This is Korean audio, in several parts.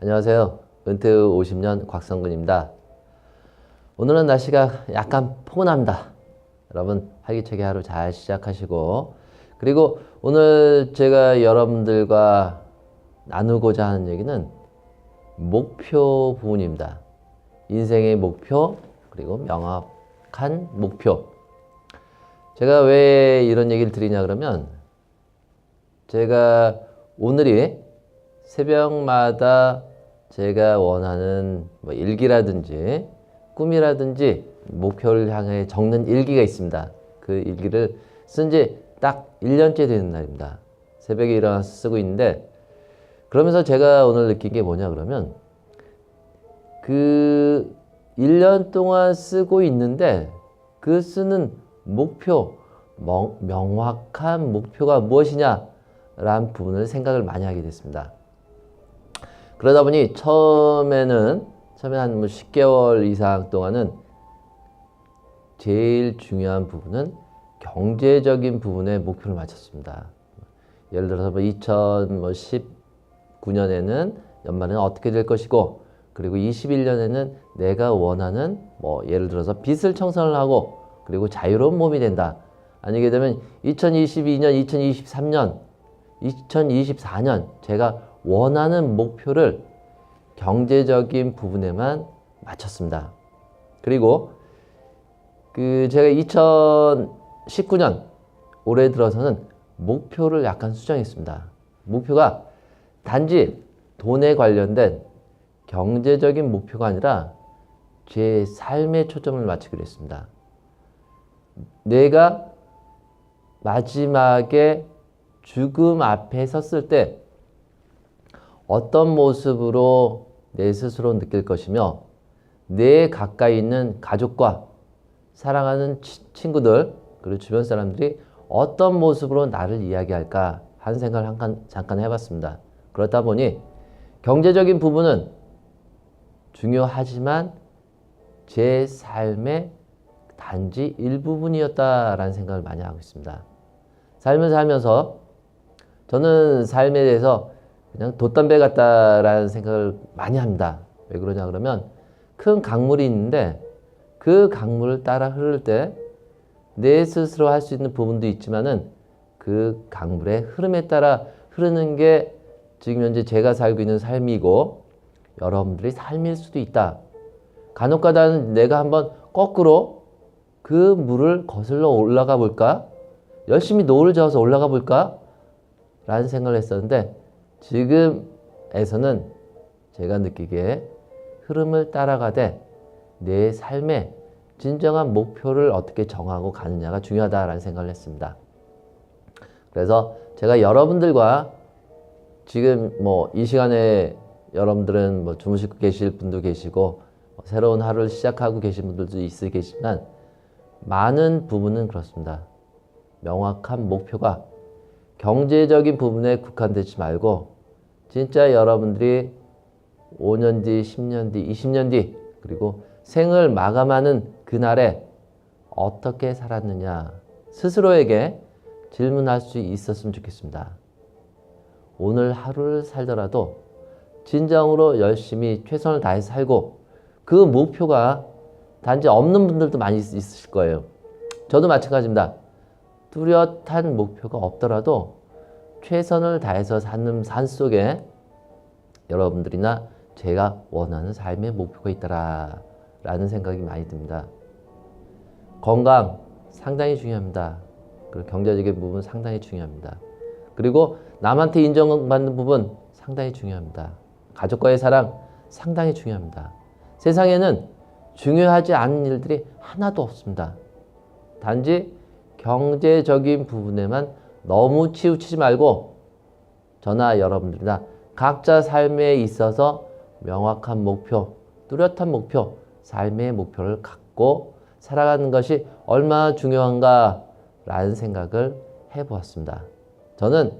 안녕하세요. 은퇴 후 50년 곽성근입니다. 오늘은 날씨가 약간 포근합니다. 여러분 활기차게 하루 잘 시작하시고 그리고 오늘 제가 여러분들과 나누고자 하는 얘기는 목표 부분입니다. 인생의 목표 그리고 명확한 목표. 제가 왜 이런 얘기를 드리냐 그러면 제가 오늘이 새벽마다 제가 원하는 뭐 일기라든지 꿈이라든지 목표를 향해 적는 일기가 있습니다. 그 일기를 쓴 지 딱 1년째 되는 날입니다. 새벽에 일어나서 쓰고 있는데 그러면서 제가 오늘 느낀 게 뭐냐 그러면 그 1년 동안 쓰고 있는데 그 쓰는 목표, 명, 명확한 목표가 무엇이냐 라는 부분을 생각을 많이 하게 됐습니다. 그러다 보니 처음에는 처음에 한 뭐 10개월 이상 동안은 제일 중요한 부분은 경제적인 부분에 목표를 맞췄습니다. 예를 들어서 뭐 2019년에는 연말에는 어떻게 될 것이고 그리고 21년에는 내가 원하는 뭐 예를 들어서 빚을 청산을 하고 그리고 자유로운 몸이 된다. 아니게 되면 2022년, 2023년, 2024년 제가 원하는 목표를 경제적인 부분에만 맞췄습니다. 그리고 그 제가 2019년 올해 들어서는 목표를 약간 수정했습니다. 목표가 단지 돈에 관련된 경제적인 목표가 아니라 제 삶에 초점을 맞추기로 했습니다. 내가 마지막에 죽음 앞에 섰을 때 어떤 모습으로 내 스스로 느낄 것이며 내 가까이 있는 가족과 사랑하는 치, 친구들 그리고 주변 사람들이 어떤 모습으로 나를 이야기할까 하는 생각을 잠깐, 잠깐 해봤습니다. 그렇다 보니 경제적인 부분은 중요하지만 제 삶의 단지 일부분이었다라는 생각을 많이 하고 있습니다. 삶을 살면서 저는 삶에 대해서 그냥 돛담배 같다라는 생각을 많이 합니다. 왜 그러냐 그러면 큰 강물이 있는데 그 강물을 따라 흐를 때 내 스스로 할 수 있는 부분도 있지만은 그 강물의 흐름에 따라 흐르는 게 지금 현재 제가 살고 있는 삶이고 여러분들의 삶일 수도 있다. 간혹가다는 내가 한번 거꾸로 그 물을 거슬러 올라가 볼까? 열심히 노를 저어서 올라가 볼까? 라는 생각을 했었는데 지금에서는 제가 느끼기에 흐름을 따라가되 내 삶의 진정한 목표를 어떻게 정하고 가느냐가 중요하다라는 생각을 했습니다. 그래서 제가 여러분들과 지금 뭐 이 시간에 여러분들은 뭐 주무시고 계실 분도 계시고 뭐 새로운 하루를 시작하고 계신 분들도 있을 계시지만 많은 부분은 그렇습니다. 명확한 목표가 경제적인 부분에 국한되지 말고 진짜 여러분들이 5년 뒤, 10년 뒤, 20년 뒤 그리고 생을 마감하는 그날에 어떻게 살았느냐 스스로에게 질문할 수 있었으면 좋겠습니다. 오늘 하루를 살더라도 진정으로 열심히 최선을 다해서 살고 그 목표가 단지 없는 분들도 많이 있- 있으실 거예요. 저도 마찬가지입니다. 뚜렷한 목표가 없더라도 최선을 다해서 사는 산 속에 여러분들이나 제가 원하는 삶의 목표가 있다라는 생각이 많이 듭니다. 건강 상당히 중요합니다. 그리고 경제적인 부분 상당히 중요합니다. 그리고 남한테 인정받는 부분 상당히 중요합니다. 가족과의 사랑 상당히 중요합니다. 세상에는 중요하지 않은 일들이 하나도 없습니다. 단지 경제적인 부분에만 너무 치우치지 말고 저나 여러분들이나 각자 삶에 있어서 명확한 목표, 뚜렷한 목표, 삶의 목표를 갖고 살아가는 것이 얼마나 중요한가라는 생각을 해보았습니다. 저는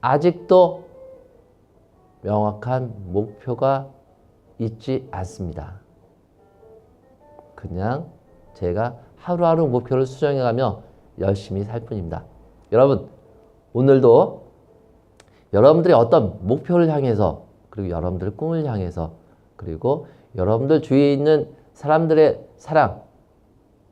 아직도 명확한 목표가 있지 않습니다. 그냥 제가 하루하루 목표를 수정해가며 열심히 살 뿐입니다. 여러분, 오늘도 여러분들이 어떤 목표를 향해서 그리고 여러분들 꿈을 향해서 그리고 여러분들 주위에 있는 사람들의 사랑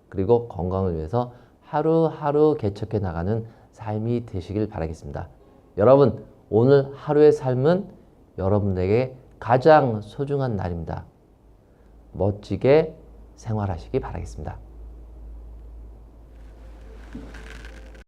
그리고 건강을 위해서 하루하루 개척해 나가는 삶이 되시길 바라겠습니다. 여러분, 오늘 하루의 삶은 여러분에게 가장 소중한 날입니다. 멋지게 생활하시기 바라겠습니다.